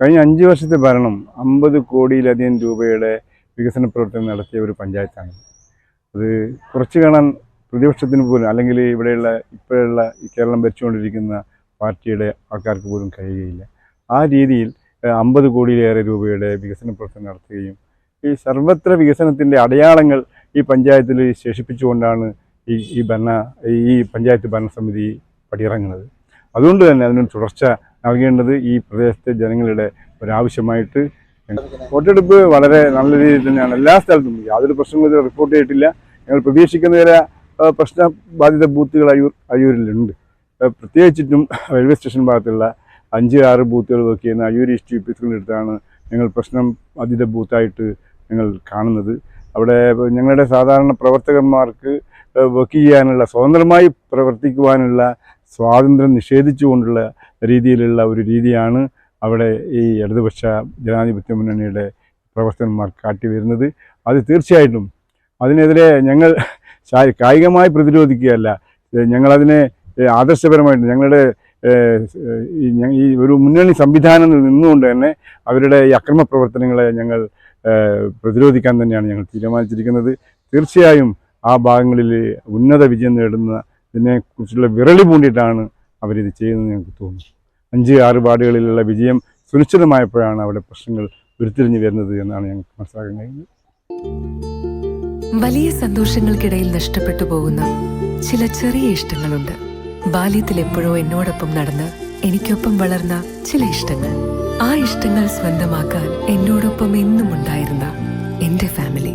കഴിഞ്ഞ അഞ്ച് വർഷത്തെ ഭരണം അമ്പത് കോടിയിലധികം രൂപയുടെ വികസന പ്രവർത്തനം നടത്തിയ ഒരു പഞ്ചായത്താണ്. അത് കുറച്ച് കാണാൻ പ്രതിപക്ഷത്തിന് പോലും അല്ലെങ്കിൽ ഇവിടെയുള്ള ഇപ്പോഴുള്ള ഈ കേരളം ഭരിച്ചുകൊണ്ടിരിക്കുന്ന പാർട്ടിയുടെ ആൾക്കാർക്ക് പോലും കഴിയുകയില്ല. ആ രീതിയിൽ അമ്പത് കോടിയിലേറെ രൂപയുടെ വികസന പ്രവർത്തനം നടത്തുകയും ഈ സർവത്ര വികസനത്തിന്റെ അടയാളങ്ങൾ ഈ പഞ്ചായത്തിൽ ശേഷിപ്പിച്ചുകൊണ്ടാണ് ഈ ഈ ഭരണ ഈ പഞ്ചായത്ത് ഭരണസമിതി പടിയിറങ്ങുന്നത്. അതുകൊണ്ട് തന്നെ അതിനൊരു തുടർച്ച നൽകേണ്ടത് ഈ പ്രദേശത്തെ ജനങ്ങളുടെ ഒരാവശ്യമായിട്ട് വോട്ടെടുപ്പ് വളരെ നല്ല രീതിയിൽ തന്നെയാണ്. എല്ലാ സ്ഥലത്തും യാതൊരു പ്രശ്നങ്ങളും ഇതുവരെ റിപ്പോർട്ട് ചെയ്തിട്ടില്ല. ഞങ്ങൾ പ്രതീക്ഷിക്കുന്ന ചില പ്രശ്നബാധിത പ്രശ്ന ബാധിത ബൂത്തുകൾ അയ്യൂർ അയ്യൂരിലുണ്ട്. പ്രത്യേകിച്ചിട്ടും റെയിൽവേ സ്റ്റേഷൻ ഭാഗത്തുള്ള അഞ്ച് ആറ് ബൂത്തുകൾ വർക്ക് ചെയ്യുന്ന അയ്യൂർ ഈസ്റ്റ് യു പി സ്കൂളിനടുത്താണ് ഞങ്ങൾ പ്രശ്നം ബാധിത ബൂത്തായിട്ട് ഞങ്ങൾ കാണുന്നത്. അവിടെ ഞങ്ങളുടെ സാധാരണ പ്രവർത്തകന്മാർക്ക് വർക്ക് ചെയ്യാനുള്ള സ്വതന്ത്രമായി പ്രവർത്തിക്കുവാനുള്ള സ്വാതന്ത്ര്യം നിഷേധിച്ചുകൊണ്ടുള്ള രീതിയിലുള്ള ഒരു രീതിയാണ് അവിടെ ഈ ഇടതുപക്ഷ ജനാധിപത്യ മുന്നണിയുടെ പ്രവർത്തകന്മാർ കാട്ടിവരുന്നത്. അത് തീർച്ചയായിട്ടും അതിനെതിരെ ഞങ്ങൾ കായികമായി പ്രതിരോധിക്കുകയല്ല. ഞങ്ങളതിനെ ആദർശപരമായിട്ട് ഞങ്ങളുടെ ഈ ഒരു മുന്നണി സംവിധാനം നിന്നുകൊണ്ട് തന്നെ അവരുടെ ഈ അക്രമ പ്രവർത്തനങ്ങളെ ഞങ്ങൾ പ്രതിരോധിക്കാൻ തന്നെയാണ് ഞങ്ങൾ തീരുമാനിച്ചിരിക്കുന്നത്. തീർച്ചയായും ആ ഭാഗങ്ങളിൽ ഉന്നത വിജയം നേടുന്നതിനെ കുറിച്ചുള്ള വിരളി പൂണ്ടിയിട്ടാണ് അവരിത് ചെയ്യുന്നത് ഞങ്ങൾക്ക് തോന്നുന്നു. അഞ്ച് ആറ് വാർഡുകളിലുള്ള വിജയം സുനിശ്ചിതമായപ്പോഴാണ് അവിടെ പ്രശ്നങ്ങൾ ഉരുത്തിരിഞ്ഞു വരുന്നത് എന്നാണ് ഞങ്ങൾക്ക് മനസ്സിലാക്കാൻ കഴിയുന്നത് വലിയ സന്തോഷങ്ങൾക്കിടയിൽ നഷ്ടപ്പെട്ടു പോകുന്ന ചില ചെറിയ ഇഷ്ടങ്ങളുണ്ട്. ബാല്യത്തിൽ എപ്പോഴോ എന്നോടൊപ്പം നടന്ന് എനിക്കൊപ്പം വളർന്ന ചില ഇഷ്ടങ്ങൾ. ആ ഇഷ്ടങ്ങൾ സ്വന്തമാക്കാൻ എന്നോടൊപ്പം എന്നും ഉണ്ടായിരുന്ന എന്റെ ഫാമിലി